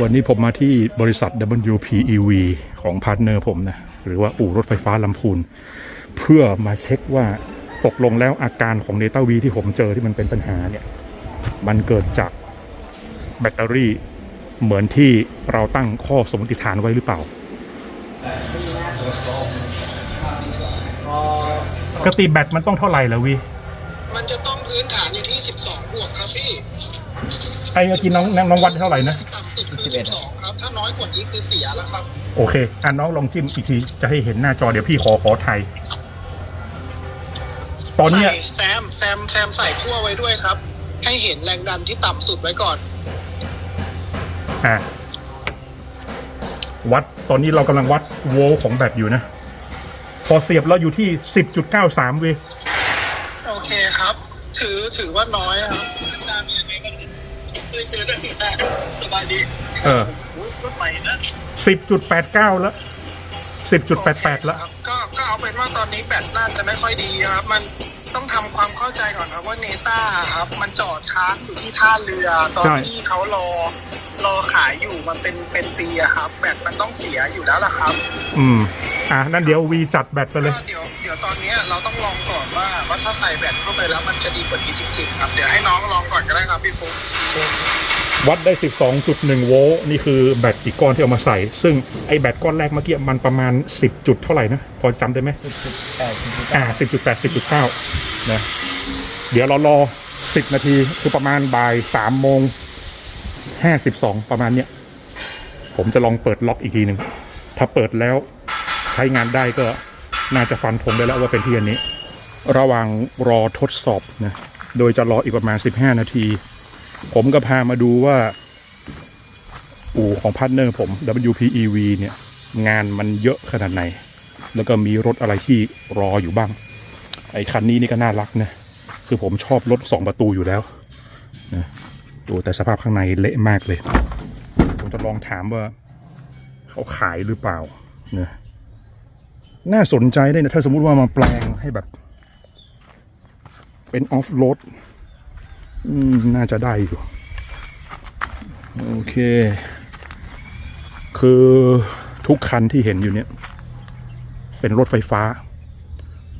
วันนี้ผมมาที่บริษัท WPEV ของพาร์ทเนอร์ผมนะ หรือว่าอู่รถไฟฟ้าลำพูน เพื่อมาเช็คว่าตกลงแล้วอาการของ Data V ที่ผมเจอที่มันเป็นปัญหาเนี่ย มันเกิดจากแบตเตอรี่เหมือนที่เราตั้งข้อสมมติฐานไว้หรือเปล่า ปกติแบตมันต้องเท่าไหร่แล้ววี มันจะต้อง ไอ้เมื่อกี้น้องน้องวัดเท่าไหร่นะต่ำสุดคือ12ครับถ้าน้อยกว่านี้คือเสียแล้วครับ โอเคอะน้องลองจิ้มอีกทีจะให้เห็นหน้าจอเดี๋ยวพี่ขอขอถ่ายตอนเนี้ยใส่แซมแซมแซมใส่ขั้วไว้ด้วยครับ ให้เห็นแรงดันที่ต่ำสุดไว้ก่อนอะวัดตอนนี้เรากำลังวัดโวลต์ของแบตอยู่นะ พอเสียบแล้วอยู่ที่10.93เวยโอเคครับ ถือถือว่าน้อยครับ เคยเจอได้สบายดีเออรถใหม่นะ10.89แล้ว10.88แล้วครับก็ก็เอาเป็นว่าตอนนี้แบตน่าจะไม่ค่อยดีครับ มันต้องทำความเข้าใจก่อนครับว่าเนต้าครับ มันจอดค้างอยู่ที่ท่าเรือ ตอนใช่ ที่เขารอ รอขายอยู่มันเป็นเป็นปีอะครับ แบตมันต้องเสียอยู่แล้วล่ะครับ อืม อะนั่นเดี๋ยววีจัดแบตไปเลยก็เดี๋ยวเดี๋ยวตอนเนี้ยเราต้องลองก่อนว่าว่าถ้าใส่แบตเข้าไปแล้วมันจะดีกว่านี้จริงๆครับเดี๋ยวให้น้องลองก่อนก็ได้ครับพี่ปุ๊กวัดได้ 12.1 โวลต์นี่คือแบตอีกก้อนที่เอามาใส่ ซึ่งไอ้แบตก้อนแรกเมื่อกี้มันประมาณ 10 จุดเท่าไหร่นะ พอจำได้ไหมสิบจุดแปดสิบจุดอ่า10.8 10.9นะเดี๋ยวเรารอ 10 นาทีคือประมาณบ่าย3โมง52 ประมาณเนี้ย ผมจะลองเปิดล็อกอีกทีหนึ่งถ้าเปิดแล้วใช้งานได้ก็น่าจะฟันธงได้แล้วว่าเป็นที่อันนี้ ระหว่างรอทดสอบนะโดยจะรออีกประมาณ 15 นาที ผมก็พามาดูว่า อู่ของพาร์ทเนอร์ผม WPEV เนี่ย งานมันเยอะขนาดไหน แล้วก็มีรถอะไรที่รออยู่บ้าง ไอ้คันนี้นี่ก็น่ารักนะ คือผมชอบรถสองประตูอยู่แล้วนะดูแต่สภาพข้างในเละมากเลย ผมจะลองถามว่า เขาขายหรือเปล่านะ น่าสนใจได้นะถ้าสมมุติว่ามาแปลงให้แบบ เป็นออฟโรดน่าจะได้อยู่ โอเค คือทุกคันที่เห็นอยู่เนี่ย เป็นรถไฟฟ้า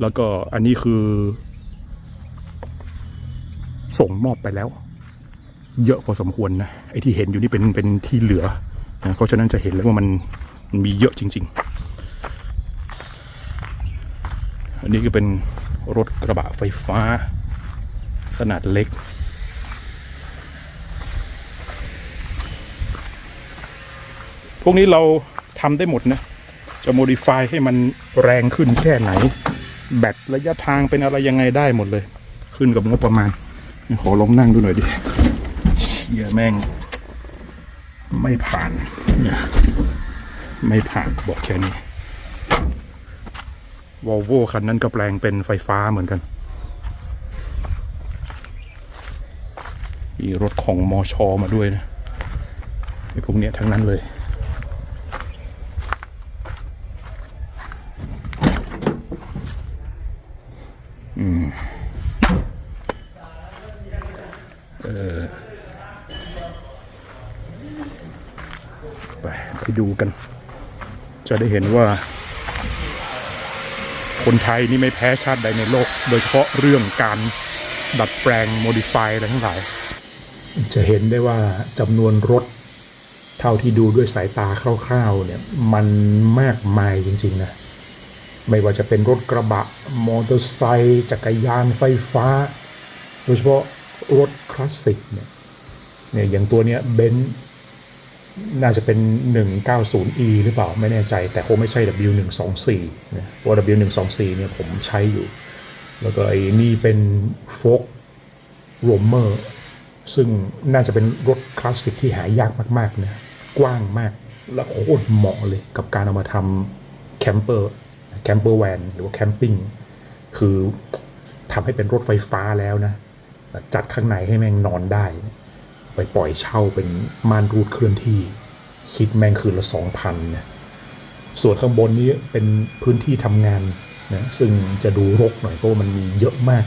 แล้วก็อันนี้คือ ส่งมอบไปแล้ว เยอะพอสมควรนะ ไอ้ที่เห็นอยู่นี่เป็นเป็นที่เหลือนะเพราะฉะนั้นจะเห็นเลยว่ามันมีเยอะจริง ๆ อันนี้ก็เป็นรถกระบะไฟฟ้า ขนาดเล็ก พวกนี้เราทำได้หมดนะ จะโมดิฟายให้มันแรงขึ้นแค่ไหน แบตระยะทางเป็นอะไรยังไงได้หมดเลย ขึ้นกับงบประมาณ ขอลองนั่งดูหน่อยดิเชี่ยแม่ง ไม่ผ่านเนี่ยไม่ผ่านบอกแค่นี้ วอลโวคันนั้นก็แปลงเป็นไฟฟ้าเหมือนกันมีรถของมอชอมาด้วยนะไอพวกเนี้ยทั้งนั้นเลยไปไปดูกัน จะได้เห็นว่า คนไทยนี่ไม่แพ้ชาติใดในโลก โดยเฉพาะเรื่องการดัดแปลงโมดิฟายอะไรทั้งหลาย จะเห็นได้ว่าจำนวนรถเท่าที่ดูด้วยสายตาคร่าวๆเนี่ยมันมากมายจริงๆนะไม่ว่าจะเป็นรถกระบะ มอเตอร์ไซค์จักรยานไฟฟ้า โดยเฉพาะรถคลาสสิกเนี่ยเนี่ยอย่างตัวเนี้ยเบนซ์ น่าจะเป็น 190e หรือเปล่าไม่แน่ใจ แต่คงไม่ใช่ W124 นะเพราะ W124 เนี่ยผมใช้อยู่ แล้วก็ไอ้นี่เป็นโฟกโรเมอร์ซึ่งน่าจะเป็นรถคลาสสิกที่หายากมากๆนะกว้างมากและโคตรเหมาะเลยกับการเอามาทำแคมเปอร์แคมเปอร์แวนหรือว่าแคมปิ้งคือทำให้เป็นรถไฟฟ้าแล้วนะ จัดข้างในให้แม่งนอนได้ ไปปล่อยเช่าเป็นม่านรูดเคลื่อนที่คิดแม่งคืนละสองพันนะส่วนข้างบนนี้เป็นพื้นที่ทำงานนะซึ่งจะดูรกหน่อยเพราะมันมีเยอะมาก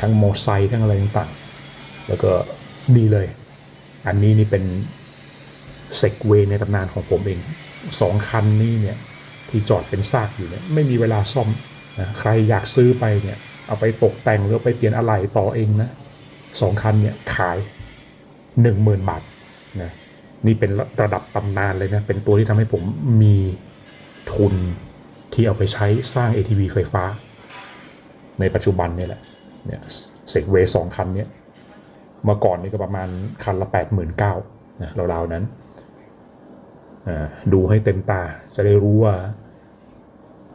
ทั้งมอไซค์ทั้งอะไรต่างๆ แล้วก็ดีเลย อันนี้นี่เป็นเซกเวในตำนานของผมเองสองคันนี้เนี่ยที่จอดเป็นซากอยู่เนี่ยไม่มีเวลาซ่อมนะใครอยากซื้อไปเนี่ยเอาไปตกแต่งหรือไปเปลี่ยนอะไหล่ต่อเองนะสองคันเนี่ยขาย หนึ่งหมื่นบาทนะนี่เป็นระดับตำนานเลยนะ เป็นตัวที่ทำให้ผมมีทุนที่เอาไปใช้สร้าง ATV ไฟฟ้า ในปัจจุบันนี่แหละเนี่ยเซกเวสองคันเนี่ยเมื่อก่อนนี่ก็ประมาณคันละ 8 9 0 0 0นะราวๆนั้น ดูให้เต็มตาจะได้รู้ว่า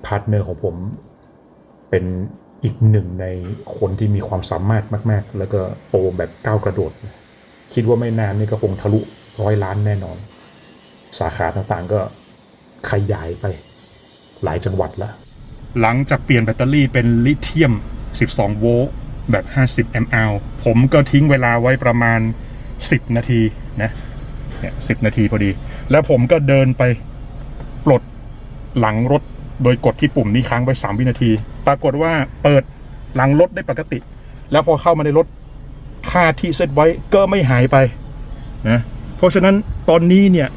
พาร์ทเนอร์ของผมเป็นอีกหนึ่งในคนที่มีความสามารถมาก ๆ แล้วก็โตแบบก้าวกระโดด คิดว่าไม่นานนี่ก็คงทะลุร้อยล้านแน่นอน สาขาต่างๆก็ขยายไปหลายจังหวัดแล้วหลังจากเปลี่ยนแบตเตอรี่เป็นลิเธียม 12 โวลต์แบบ 50 mAh ผมก็ทิ้งเวลาไว้ประมาณ 10 นาทีนะเนี่ย10 นาทีพอดี แล้วผมก็เดินไปปลดหลังรถโดยกดที่ปุ่มนี้ค้างไว้ 3 วินาที ปรากฏว่าเปิดหลังรถได้ปกติ แล้วพอเข้ามาในรถ ค่าที่เซตไว้ก็ไม่หายไปนะเพราะฉะนั้นตอนนี้เนี่ย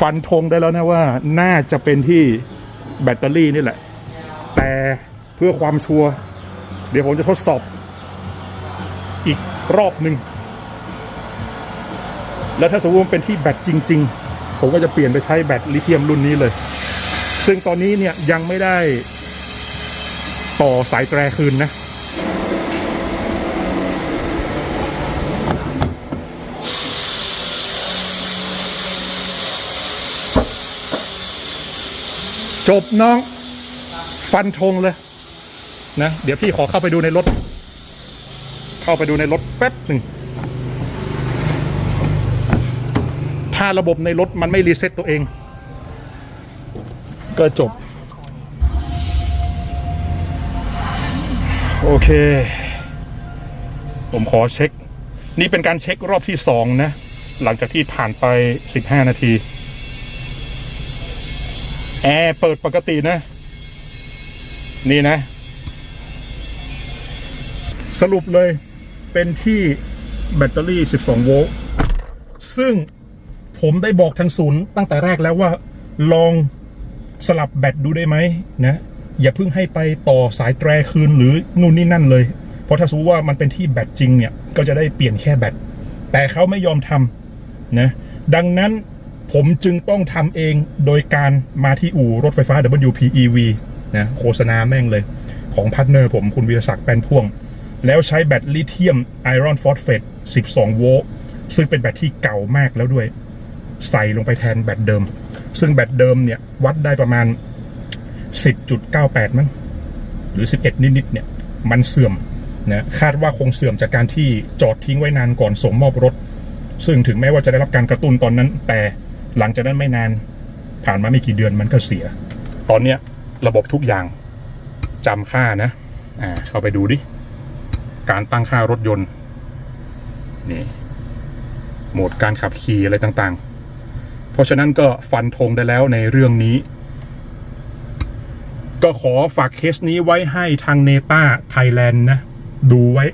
ฟันธงได้แล้วนะว่าน่าจะเป็นที่แบตเตอรี่นี่แหละ แต่เพื่อความชัวร์เดี๋ยวผมจะทดสอบ อีกรอบหนึ่งแล้วถ้าสมมติว่าเป็นที่แบตจริง ๆ ผมก็จะเปลี่ยนไปใช้แบตลิเธียมรุ่นนี้เลย ซึ่งตอนนี้เนี่ยยังไม่ได้ต่อสายแตรคืนนะ จบน้อง ฟันธงเลย นะ เดี๋ยวพี่ขอเข้าไปดูในรถ เข้าไปดูในรถแป๊บหนึ่ง ถ้าระบบในรถมันไม่รีเซ็ตตัวเอง ก็จบ โอเค ผมขอเช็ค นี่เป็นการเช็ครอบที่สองนะ หลังจากที่ผ่านไป 15 นาที แอร์เปิดปกตินะ นี่นะ สรุปเลยเป็นที่แบตเตอรี่ 12 โวลต์ ซึ่งผมได้บอกทางศูนย์ตั้งแต่แรกแล้วว่า ลองสลับแบตดูได้ไหมนะ อย่าเพิ่งให้ไปต่อสายแตรคืนหรือนู่นนี่นั่นเลย เพราะถ้าสมมติว่ามันเป็นที่แบตจริงเนี่ย ก็จะได้เปลี่ยนแค่แบต แต่เขาไม่ยอมทำนะ ดังนั้น ผมจึงต้องทำเองโดยการมาที่อู่รถไฟฟ้า WPEV นะโฆษณาแม่งเลย ของพาร์ทเนอร์ผมคุณวีรศักดิ์แป้นพ่วง แล้วใช้แบตลิเธียมไอรอนฟอสเฟต12 โวลต์ซึ่งเป็นแบตที่เก่ามากแล้วด้วย ใส่ลงไปแทนแบตเดิม ซึ่งแบตเดิมเนี่ยวัดได้ประมาณ 10.98 มั้งหรือ 11 นิดๆเนี่ยมันเสื่อมนะคาดว่าคงเสื่อมจากการที่จอดทิ้งไว้นานก่อนส่งมอบรถ ซึ่งถึงแม้ว่าจะได้รับการกระตุ้นตอนนั้นแต่ หลังจากนั้นไม่นานผ่านมาไม่กี่เดือนมันก็เสีย ตอนเนี้ยระบบทุกอย่างจำค่านะ อ่า เข้าไปดูดิ การตั้งค่ารถยนต์ นี่ โหมดการขับขี่อะไรต่างๆ เพราะฉะนั้นก็ฟันธงได้แล้วในเรื่องนี้ ก็ขอฝากเคสนี้ไว้ให้ทางเนต้าไทยแลนด์นะ ดูไว้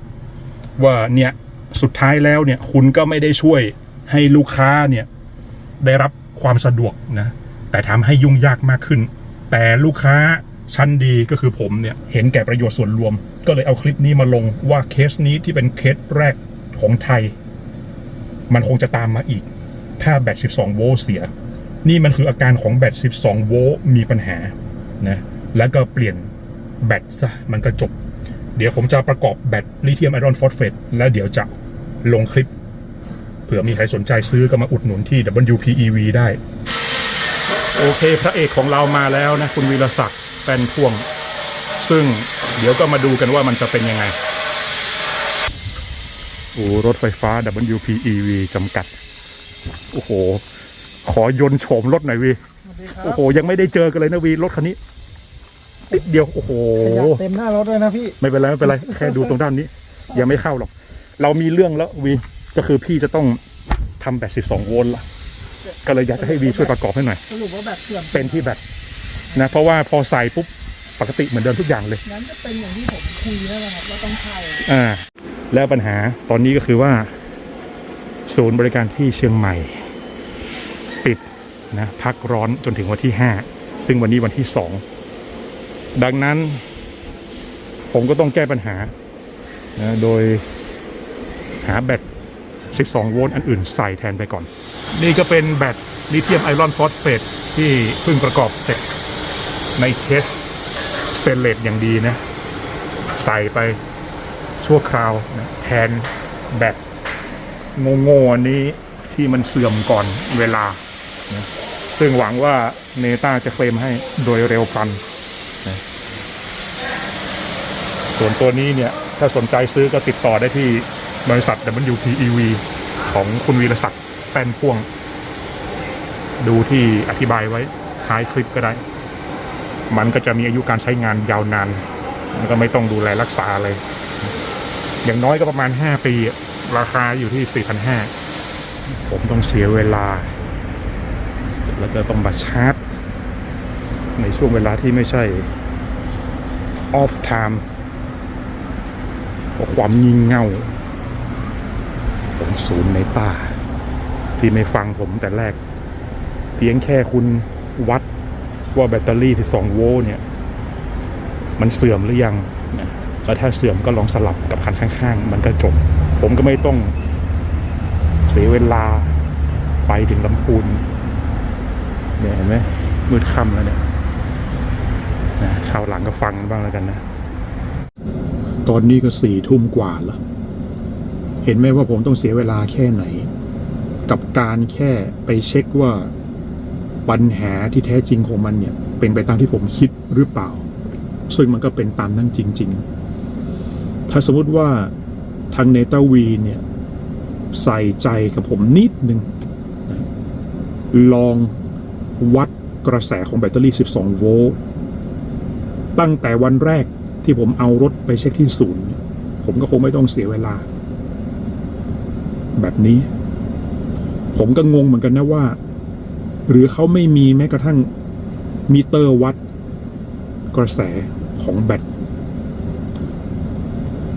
ว่าเนี่ย สุดท้ายแล้วเนี่ย คุณก็ไม่ได้ช่วยให้ลูกค้าเนี่ย ได้รับความสะดวกนะแต่ทำให้ยุ่งยากมากขึ้น แต่ลูกค้าชั้นดีก็คือผมเนี่ยเห็นแก่ประโยชน์ส่วนรวม ก็เลยเอาคลิปนี้มาลงว่าเคสนี้ที่เป็นเคสแรกของไทย มันคงจะตามมาอีก ถ้าแบต 12 โวลต์เสีย นี่มันคืออาการของแบต 12 โวลต์มีปัญหานะแล้วก็เปลี่ยนแบตซะมันก็จบ เดี๋ยวผมจะประกอบแบตลิเธียมไอรอนฟอสเฟตแล้วเดี๋ยวจะลงคลิป เผื่อมีใครสนใจซื้อก็มาอุดหนุนที่ WPEV ได้ โอเค พระเอกของเรามาแล้วนะ คุณวีรศักดิ์แฟนพ่วง ซึ่งเดี๋ยวก็มาดูกันว่ามันจะเป็นยังไง โอ้รถไฟฟ้า WPEV จำกัด โอ้โห ขอยนต์โฉมรถหน่อยวีโอ้โห ยังไม่ได้เจอกันเลยนะวีรถคันนี้นิดเดียวโอ้โหขยับเต็มหน้ารถเลยนะพี่ ไม่เป็นไรไม่เป็นไร แค่ดูตรงด้านนี้ ยังไม่เข้าหรอก เรามีเรื่องแล้ววี ก็คือพี่จะต้องทำแบต12 โวลต์ละก็เลยอยากจะให้วีช่วยประกอบให้หน่อย สรุปว่าแบบเสื่อมเป็นที่แบตนะเพราะว่าพอใส่ปุ๊บปกติเหมือนเดิมทุกอย่างเลย งั้นจะเป็นอย่างที่ผมคุยนั่นแหละครับว่าต้องใช่อ่าแล้วปัญหาตอนนี้ก็คือว่า ศูนย์บริการที่เชียงใหม่นะพักร้อนจนถึงวันที่ 5 ซึ่งวันนี้วันที่ 2 ดังนั้น ผมก็ต้องแก้ปัญหานะโดยหาแบต 12 โวลต์อันอื่นใส่แทนไปก่อน นี่ก็เป็นแบตลิเธียมไอรอนฟอสเฟตที่เพิ่งประกอบเสร็จในเคสสเตนเลสอย่างดีนะ ใส่ไปชั่วคราวนะแทนแบตโง่ๆนี้ที่มันเสื่อมก่อนเวลานะซึ่งหวังว่าเนต้าจะเคลมให้โดยเร็วพันนะส่วนตัวนี้เนี่ย ถ้าสนใจซื้อก็ติดต่อได้ที่ บริษัท WPEV ของคุณวีรศักดิ์แป้นพ่วง ดูที่อธิบายไว้ท้ายคลิปก็ได้ มันก็จะมีอายุการใช้งานยาวนาน มันก็ไม่ต้องดูแลรักษาอะไรอย่างน้อยก็ประมาณ 5 ปี ราคาอยู่ที่ 4,500 ผมต้องเสียเวลา แล้วก็ต้องมาชาร์จ ในช่วงเวลาที่ไม่ใช่ off time เพราะความงี่เง่า ผมศูนย์ในตาที่ไม่ฟังผมแต่แรก เพียงแค่คุณวัดว่าแบตเตอรี่ที่2โวลต์เนี่ย มันเสื่อมหรือยังนะแล้วถ้าเสื่อมก็ลองสลับกับคันข้างๆ มันก็จบ ผมก็ไม่ต้องเสียเวลาไปถึงลำพูนเนี่ยเห็นไหมมืดค่ำแล้วเนี่ยนะคราวหลังก็ฟังบ้างแล้วกันนะ ตอนนี้ก็สี่ทุ่มกว่าแล้ว เห็นไหมว่าผมต้องเสียเวลาแค่ไหน กับการแค่ไปเช็คว่าปัญหาที่แท้จริงของมันเนี่ย เป็นไปตามที่ผมคิดหรือเปล่า ซึ่งมันก็เป็นตามนั้นจริง ๆ ถ้าสมมติว่าทางเนตาวีเนี่ย ใส่ใจกับผมนิดนึงลองวัดกระแสของแบตเตอรี่ 12 โวลต์ตั้งแต่วันแรกที่ผมเอารถไปเช็คที่ศูนย์ ผมก็คงไม่ต้องเสียเวลา แบบนี้ ผมก็งงเหมือนกันนะว่า หรือเขาไม่มีแม้กระทั่งมิเตอร์วัดกระแสของแบต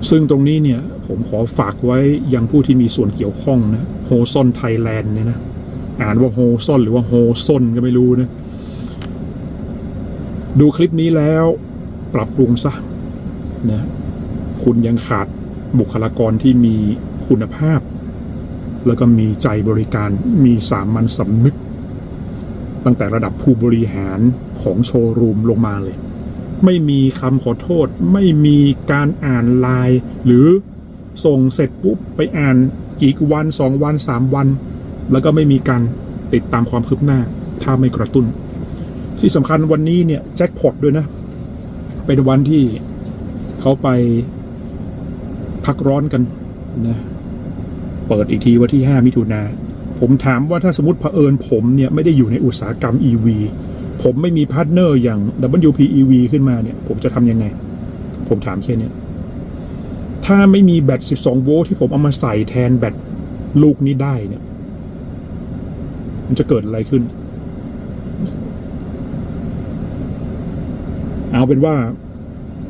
ซึ่งตรงนี้เนี่ย ผมขอฝากไว้ยังผู้ที่มีส่วนเกี่ยวข้องนะโฮซอนไทยแลนด์เนี่ยนะอ่านว่าโฮซอนหรือว่าโฮซอนก็ไม่รู้นะ ดูคลิปนี้แล้วปรับปรุงซะนะคุณยังขาดบุคลากรที่มีคุณภาพ แล้วก็มีใจบริการมีสามัญสำนึก ตั้งแต่ระดับผู้บริหารของโชว์รูมลงมาเลย ไม่มีคำขอโทษ ไม่มีการอ่านไลน์หรือส่งเสร็จปุ๊บไปอ่านอีกวันสองวันสามวัน แล้วก็ไม่มีการติดตามความคืบหน้า ถ้าไม่กระตุ้น ที่สำคัญวันนี้เนี่ยแจ็คพอตด้วยนะ เป็นวันที่เขาไปพักร้อนกันนะ เปิดอีกทีวันที่ 5 มิถุนา ผมถามว่าถ้าสมมติเผอิญผมเนี่ยไม่ได้อยู่ในอุตสาหกรรม EV ผมไม่มีพาร์ทเนอร์อย่าง WPEV ขึ้นมาเนี่ย ผมจะทำยังไง ผมถามแค่นี้ถ้าไม่มีแบต 12 โวลต์ที่ผมเอามาใส่แทนแบตลูกนี้ได้เนี่ย มันจะเกิดอะไรขึ้น เอาเป็นว่า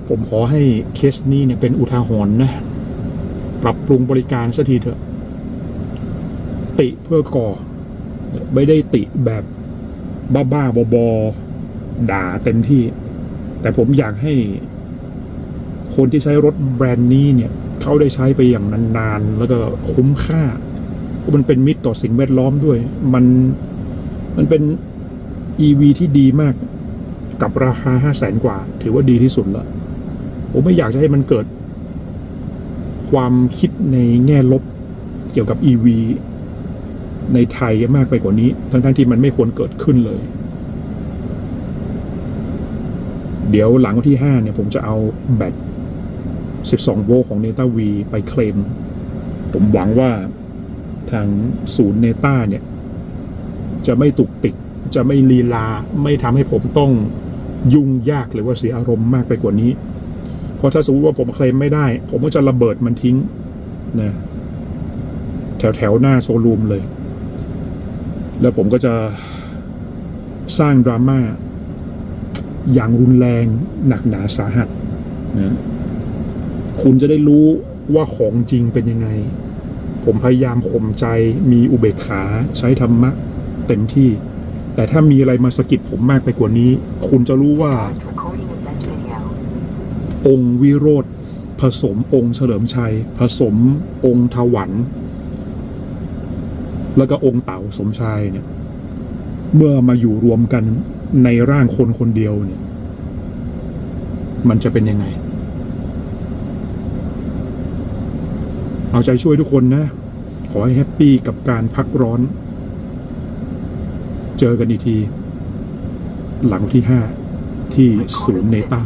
ผมขอให้เคสนี้เนี่ยเป็นอุทาหรณ์นะ ปรับปรุงบริการสักทีเถอะ ติเพื่อก่อ ไม่ได้ติแบบบ้าๆบอๆด่าเต็มที่ แต่ผมอยากให้ คนที่ใช้รถแบรนด์นี้เนี่ย เขาได้ใช้ไปอย่างนานๆ แล้วก็คุ้มค่า มันเป็นมิตรต่อสิ่งแวดล้อมด้วย มันมันเป็น EV ที่ดีมากกับราคา5 0 0แสนกว่า ถือว่าดีที่สุดล้วผมไม่อยากจะให้มันเกิด ความคิดในแง่ลบเกี่ยวกับ EV ในไทยมากไปกว่านี้ ทั้งๆที่มันไม่ควรเกิดขึ้นเลย เดี๋ยวหลังวันที่ 5 เนี่ย ผมจะเอาแบต 12 โวลต์ของ Neta V ไปเคลม ผมหวังว่าทางศูนย์ Neta เนี่ย จะไม่ตุกติก จะไม่ลีลา ไม่ทำให้ผมต้องยุ่งยากหรือว่าเสียอารมณ์มากไปกว่านี้ เพราะถ้าสมมติว่าผมเคลมไม่ได้ ผมก็จะระเบิดมันทิ้งนะแถวแถวๆหน้าโชว์รูมเลย แล้วผมก็จะสร้างดราม่าอย่างรุนแรงหนักหนาสาหัสนะคุณจะได้รู้ว่าของจริงเป็นยังไง ผมพยายามข่มใจมีอุเบกขาใช้ธรรมะเต็มที่ แต่ถ้ามีอะไรมาสะกิดผมมากไปกว่านี้ คุณจะรู้ว่า องค์วิโรธผสมองค์เฉลิมชัย ผสมองค์ถวัน แล้วก็องค์เต่าสมชายเนี่ย เมื่อมาอยู่รวมกันในร่างคนคนเดียวเนี่ย มันจะเป็นยังไง เอาใจช่วยทุกคนนะ ขอให้แฮปปี้กับการพักร้อน เจอกันอีกที หลังวันที่ห้าที่ศูนย์เนต้า